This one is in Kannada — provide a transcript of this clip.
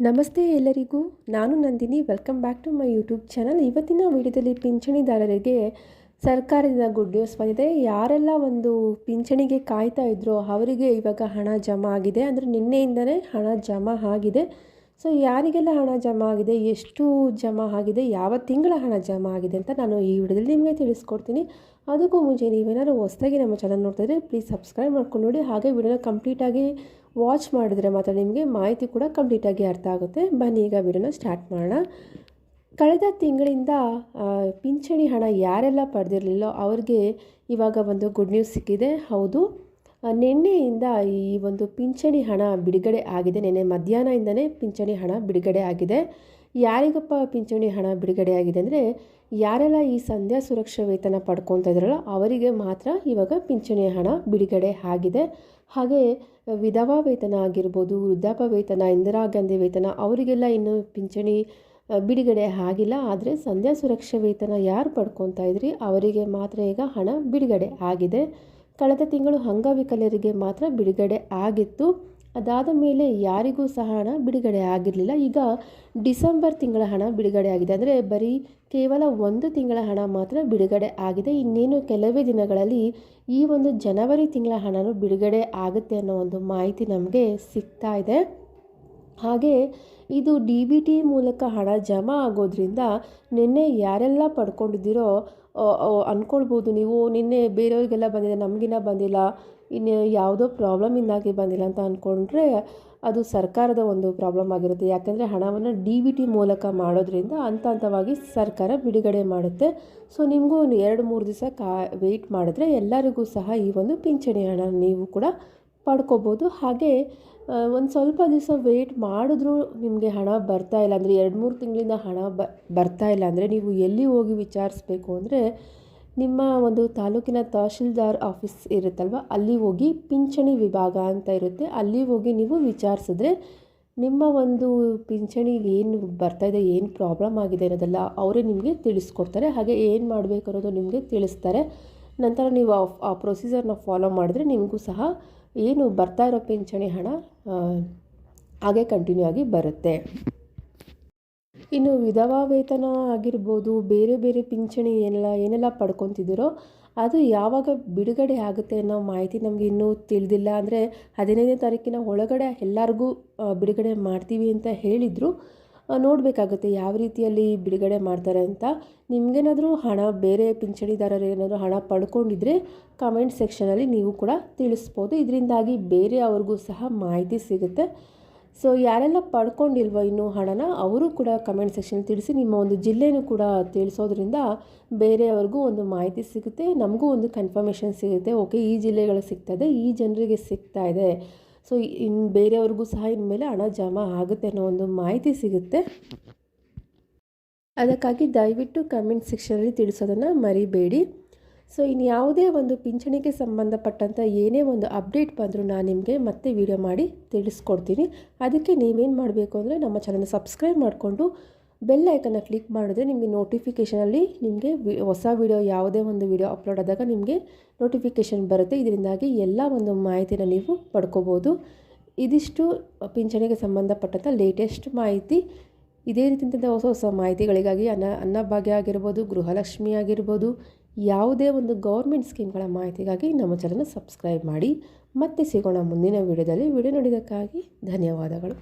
ನಮಸ್ತೆ ಎಲ್ಲರಿಗೂ, ನಾನು Nandini. Welcome back to my YouTube channel. ಇವತ್ತಿನ ವಿಡಿಯೋದಲ್ಲಿ ಪಿಂಚಣಿದಾರರಿಗೆ ಸರ್ಕಾರದಿಂದ ಗುಡ್ ನ್ಯೂಸ್ ಬಂದಿದೆ. ಯಾರೆಲ್ಲ ಒಂದು ಪಿಂಚಣಿಗೆ ಕಾಯ್ತಾ ಇದ್ರೋ ಅವರಿಗೆ ಇವಾಗ ಹಣ ಜಮಾ ಆಗಿದೆ. ಅಂದರೆ ನಿನ್ನೆಯಿಂದಲೇ ಹಣ ಜಮಾ ಆಗಿದೆ. ಸೊ ಯಾರಿಗೆಲ್ಲ ಹಣ ಜಮಾ ಆಗಿದೆ, ಎಷ್ಟು ಜಮಾ ಆಗಿದೆ, ಯಾವ ತಿಂಗಳ ಹಣ ಜಮಾ ಆಗಿದೆ ಅಂತ ನಾನು ಈ ವಿಡಿಯೋದಲ್ಲಿ ನಿಮಗೆ ತಿಳಿಸ್ಕೊಡ್ತೀನಿ. ಅದಕ್ಕೂ ಮುಂಚೆ ನೀವೇನಾದ್ರು ಹೊಸದಾಗಿ ನಮ್ಮ ಚಾನಲ್ ನೋಡ್ತಿದ್ರೆ ಪ್ಲೀಸ್ ಸಬ್ಸ್ಕ್ರೈಬ್ ಮಾಡ್ಕೊಂಡು ನೋಡಿ. ಹಾಗೆ ವಿಡಿಯೋನ ಕಂಪ್ಲೀಟಾಗಿ ವಾಚ್ ಮಾಡಿದ್ರೆ ಮಾತ್ರ ನಿಮಗೆ ಮಾಹಿತಿ ಕೂಡ ಕಂಪ್ಲೀಟಾಗಿ ಅರ್ಥ ಆಗುತ್ತೆ. ಬನ್ನಿ, ಈಗ ವಿಡಿಯೋನ ಸ್ಟಾರ್ಟ್ ಮಾಡೋಣ. ಕಳೆದ ತಿಂಗಳಿಂದ ಪಿಂಚಣಿ ಹಣ ಯಾರೆಲ್ಲ ಪಡೆದಿರಲಿಲ್ಲೋ ಅವ್ರಿಗೆ ಇವಾಗ ಒಂದು ಗುಡ್ ನ್ಯೂಸ್ ಸಿಕ್ಕಿದೆ. ಹೌದು ನಿನ್ನೆಯಿಂದ ಈ ಒಂದು ಪಿಂಚಣಿ ಹಣ ಬಿಡುಗಡೆ ಆಗಿದೆ. ನಿನ್ನೆ ಮಧ್ಯಾಹ್ನದಿಂದನೇ ಪಿಂಚಣಿ ಹಣ ಬಿಡುಗಡೆ ಆಗಿದೆ. ಯಾರಿಗಪ್ಪ ಪಿಂಚಣಿ ಹಣ ಬಿಡುಗಡೆ ಆಗಿದೆ ಅಂದರೆ ಯಾರೆಲ್ಲ ಈ ಸಂಧ್ಯಾ ಸುರಕ್ಷಾ ವೇತನ ಪಡ್ಕೊತಾ ಇದ್ರಲ್ಲ ಅವರಿಗೆ ಮಾತ್ರ ಇವಾಗ ಪಿಂಚಣಿ ಹಣ ಬಿಡುಗಡೆ ಆಗಿದೆ. ಹಾಗೆ ವಿಧವಾ ವೇತನ ಆಗಿರ್ಬೋದು ವೃದ್ಧಾಪ ವೇತನ, ಇಂದಿರಾ ಗಾಂಧಿ ವೇತನ, ಅವರಿಗೆಲ್ಲ ಇನ್ನು ಪಿಂಚಣಿ ಬಿಡುಗಡೆ ಆಗಿಲ್ಲ. ಆದರೆ ಸಂಧ್ಯಾ ಸುರಕ್ಷಾ ವೇತನ ಯಾರು ಪಡ್ಕೊತಾ ಇದ್ರಿ, ಅವರಿಗೆ ಮಾತ್ರ ಈಗ ಹಣ ಬಿಡುಗಡೆ ಆಗಿದೆ. ಕಳೆದ ತಿಂಗಳು ಅಂಗವಿಕಲರಿಗೆ ಮಾತ್ರ ಬಿಡುಗಡೆ ಆಗಿತ್ತು. ಅದಾದ ಮೇಲೆ ಯಾರಿಗೂ ಸಹ ಹಣ ಬಿಡುಗಡೆ ಆಗಿರಲಿಲ್ಲ. ಈಗ ಡಿಸೆಂಬರ್ ತಿಂಗಳ ಹಣ ಬಿಡುಗಡೆ ಆಗಿದೆ. ಅಂದರೆ ಬರೀ ಕೇವಲ ಒಂದು ತಿಂಗಳ ಹಣ ಮಾತ್ರ ಬಿಡುಗಡೆ ಆಗಿದೆ. ಇನ್ನೇನು ಕೆಲವೇ ದಿನಗಳಲ್ಲಿ ಈ ಒಂದು ಜನವರಿ ತಿಂಗಳ ಹಣನೂ ಬಿಡುಗಡೆ ಆಗುತ್ತೆ ಅನ್ನೋ ಒಂದು ಮಾಹಿತಿ ನಮಗೆ ಸಿಗ್ತಾ ಇದೆ. ಹಾಗೆ ಇದು ಡಿ ಬಿ ಟಿ ಮೂಲಕ ಹಣ ಜಮಾ ಆಗೋದ್ರಿಂದ ನಿನ್ನೆ ಯಾರೆಲ್ಲ ಪಡ್ಕೊಂಡಿದ್ದೀರೋ ಅಂದ್ಕೊಳ್ಬೋದು ನೀವು ನಿನ್ನೆ ಬೇರೆಯವ್ರಿಗೆಲ್ಲ ಬಂದಿದೆ, ನಮಗಿನ್ನ ಬಂದಿಲ್ಲ, ಇನ್ನು ಯಾವುದೋ ಪ್ರಾಬ್ಲಮಿಂದಾಗಿ ಬಂದಿಲ್ಲ ಅಂತ ಅಂದ್ಕೊಂಡ್ರೆ ಅದು ಸರ್ಕಾರದ ಒಂದು ಪ್ರಾಬ್ಲಮ್ ಆಗಿರುತ್ತೆ. ಯಾಕಂದರೆ ಹಣವನ್ನು ಡಿ ಬಿ ಟಿ ಮೂಲಕ ಮಾಡೋದ್ರಿಂದ ಹಂತ ಹಂತವಾಗಿ ಸರ್ಕಾರ ಬಿಡುಗಡೆ ಮಾಡುತ್ತೆ. ಸೊ, ನಿಮಗೂ ಒಂದು ಎರಡು ಮೂರು ದಿವಸ ಕಾ ವೆಯ್ಟ್ ಮಾಡಿದ್ರೆ ಎಲ್ಲರಿಗೂ ಸಹ ಈ ಒಂದು ಪಿಂಚಣಿ ಹಣ ನೀವು ಕೂಡ ಪಡ್ಕೋಬೋದು. ಹಾಗೆ ಒಂದು ಸ್ವಲ್ಪ ದಿವಸ ವೆಯ್ಟ್ ಮಾಡಿದ್ರೂ ನಿಮಗೆ ಹಣ ಬರ್ತಾ ಇಲ್ಲ ಅಂದರೆ, ಎರಡು ಮೂರು ತಿಂಗಳಿಂದ ಹಣ ಬ, ಬರ್ತಾ ಇಲ್ಲ ಅಂದರೆ ನೀವು ಎಲ್ಲಿ ಹೋಗಿ ವಿಚಾರಿಸ್ಬೇಕು ಅಂದರೆ, ನಿಮ್ಮ ಒಂದು ತಾಲೂಕಿನ ತಹಶೀಲ್ದಾರ್ ಆಫೀಸ್ ಇರುತ್ತಲ್ವ, ಅಲ್ಲಿ ಹೋಗಿ ಪಿಂಚಣಿ ವಿಭಾಗ ಅಂತ ಇರುತ್ತೆ. ಅಲ್ಲಿ ಹೋಗಿ ನೀವು ವಿಚಾರಿಸಿದ್ರೆ ನಿಮ್ಮ ಒಂದು ಪಿಂಚಣಿಗೆ ಏನು ಬರ್ತಾ ಇದೆ, ಏನು ಪ್ರಾಬ್ಲಮ್ ಆಗಿದೆ ಅನ್ನೋದೆಲ್ಲ ಅವರೇ ನಿಮಗೆ ತಿಳಿಸ್ಕೊಡ್ತಾರೆ. ಹಾಗೆ ಏನು ಮಾಡಬೇಕು ಅನ್ನೋದು ನಿಮಗೆ ತಿಳಿಸ್ತಾರೆ. ನಂತರ ನೀವು ಆ- ಪ್ರೊಸೀಜರ್ನ ಫಾಲೋ ಮಾಡಿದ್ರೆ ನಿಮಗೂ ಸಹ ಏನು ಬರ್ತಾ ಇರೋ ಪಿಂಚಣಿ ಹಣ ಹಾಗೆ ಕಂಟಿನ್ಯೂ ಆಗಿ ಬರುತ್ತೆ. ಇನ್ನು ವಿಧವಾ ವೇತನ ಆಗಿರ್ಬೋದು, ಬೇರೆ ಬೇರೆ ಪಿಂಚಣಿ ಏನೆಲ್ಲ ಏನೆಲ್ಲ ಪಡ್ಕೊತಿದ್ದೀರೋ, ಅದು ಯಾವಾಗ ಬಿಡುಗಡೆ ಆಗುತ್ತೆ ಅನ್ನೋ ಮಾಹಿತಿ ನಮಗೆ ಇನ್ನೂ ತಿಳಿದಿಲ್ಲ. ಅಂದರೆ ಹದಿನೈದನೇ ತಾರೀಕಿನ ಒಳಗಡೆ ಎಲ್ಲರಿಗೂ ಬಿಡುಗಡೆ ಮಾಡ್ತೀವಿ ಅಂತ ಹೇಳಿದರು. ನೋಡಬೇಕಾಗುತ್ತೆ ಯಾವ ರೀತಿಯಲ್ಲಿ ಬಿಡುಗಡೆ ಮಾಡ್ತಾರೆ ಅಂತ. ನಿಮಗೇನಾದರೂ ಹಣ ಬೇರೆ ಪಿಂಚಣಿದಾರರು ಏನಾದರೂ ಹಣ ಪಡ್ಕೊಂಡಿದ್ರೆ ಕಮೆಂಟ್ ಸೆಕ್ಷನಲ್ಲಿ ನೀವು ಕೂಡ ತಿಳಿಸ್ಬೋದು. ಇದರಿಂದಾಗಿ ಬೇರೆ ಅವ್ರಿಗೂ ಸಹ ಮಾಹಿತಿ ಸಿಗುತ್ತೆ. ಸೊ ಯಾರೆಲ್ಲ ಪಡ್ಕೊಂಡಿಲ್ವೋ ಇನ್ನೂ ಹಣನ, ಅವರು ಕೂಡ ಕಮೆಂಟ್ ಸೆಕ್ಷನ್ ತಿಳಿಸಿ ನಿಮ್ಮ ಒಂದು ಜಿಲ್ಲೆನೂ ಕೂಡ ತಿಳಿಸೋದ್ರಿಂದ ಬೇರೆಯವ್ರಿಗೂ ಒಂದು ಮಾಹಿತಿ ಸಿಗುತ್ತೆ. ನಮಗೂ ಒಂದು ಕನ್ಫರ್ಮೇಷನ್ ಸಿಗುತ್ತೆ. ಓಕೆ ಈ ಜಿಲ್ಲೆಗಳು ಸಿಗ್ತಾ ಇದೆ ಈ ಜನರಿಗೆ ಸಿಗ್ತಾ ಇದೆ. ಸೊ ಇನ್ನು ಬೇರೆಯವ್ರಿಗೂ ಸಹ ಇನ್ಮೇಲೆ ಹಣ ಜಮಾ ಆಗುತ್ತೆ ಅನ್ನೋ ಒಂದು ಮಾಹಿತಿ ಸಿಗುತ್ತೆ. ಅದಕ್ಕಾಗಿ ದಯವಿಟ್ಟು ಕಮೆಂಟ್ ಸೆಕ್ಷನಲ್ಲಿ ತಿಳಿಸೋದನ್ನು ಮರಿಬೇಡಿ. ಸೊ ಇನ್ನು ಯಾವುದೇ ಒಂದು ಪಿಂಚಣಿಗೆ ಸಂಬಂಧಪಟ್ಟಂಥ ಏನೇ ಒಂದು ಅಪ್ಡೇಟ್ ಬಂದರೂ ನಾನು ನಿಮಗೆ ಮತ್ತೆ ವಿಡಿಯೋ ಮಾಡಿ ತಿಳಿಸ್ಕೊಡ್ತೀನಿ. ಅದಕ್ಕೆ ನೀವೇನು ಮಾಡಬೇಕು ಅಂದರೆ ನಮ್ಮ ಚಾನಲ್ನ ಸಬ್ಸ್ಕ್ರೈಬ್ ಮಾಡಿಕೊಂಡು ಬೆಲ್ ಐಕನ್ನ ಕ್ಲಿಕ್ ಮಾಡಿದ್ರೆ ನಿಮಗೆ ನೋಟಿಫಿಕೇಷನಲ್ಲಿ ನಿಮಗೆ ಹೊಸ ವಿಡಿಯೋ, ಯಾವುದೇ ಒಂದು ವಿಡಿಯೋ ಅಪ್ಲೋಡ್ ಆದಾಗ ನಿಮಗೆ ನೋಟಿಫಿಕೇಷನ್ ಬರುತ್ತೆ. ಇದರಿಂದಾಗಿ ಎಲ್ಲ ಒಂದು ಮಾಹಿತಿನ ನೀವು ಪಡ್ಕೋಬೋದು. ಇದಿಷ್ಟು ಪಿಂಚಣಿಗೆ ಸಂಬಂಧಪಟ್ಟಂಥ ಲೇಟೆಸ್ಟ್ ಮಾಹಿತಿ. ಇದೇ ರೀತಿಯಿಂದ ಹೊಸ ಹೊಸ ಮಾಹಿತಿಗಳಿಗಾಗಿ ಅನ್ನ, ಅನ್ನಭಾಗ್ಯ ಆಗಿರ್ಬೋದು, ಗೃಹಲಕ್ಷ್ಮಿ ಆಗಿರ್ಬೋದು, ಯಾವುದೇ ಒಂದು ಗೌರ್ಮೆಂಟ್ ಸ್ಕೀಮ್ಗಳ ಮಾಹಿತಿಗಾಗಿ ನಮ್ಮ ಚಾನಲ್ನ ಸಬ್ಸ್ಕ್ರೈಬ್ ಮಾಡಿ. ಮತ್ತೆ ಸಿಗೋಣ ಮುಂದಿನ ವಿಡಿಯೋದಲ್ಲಿ. ವಿಡಿಯೋ ನೋಡಿದ್ದಕ್ಕಾಗಿ ಧನ್ಯವಾದಗಳು.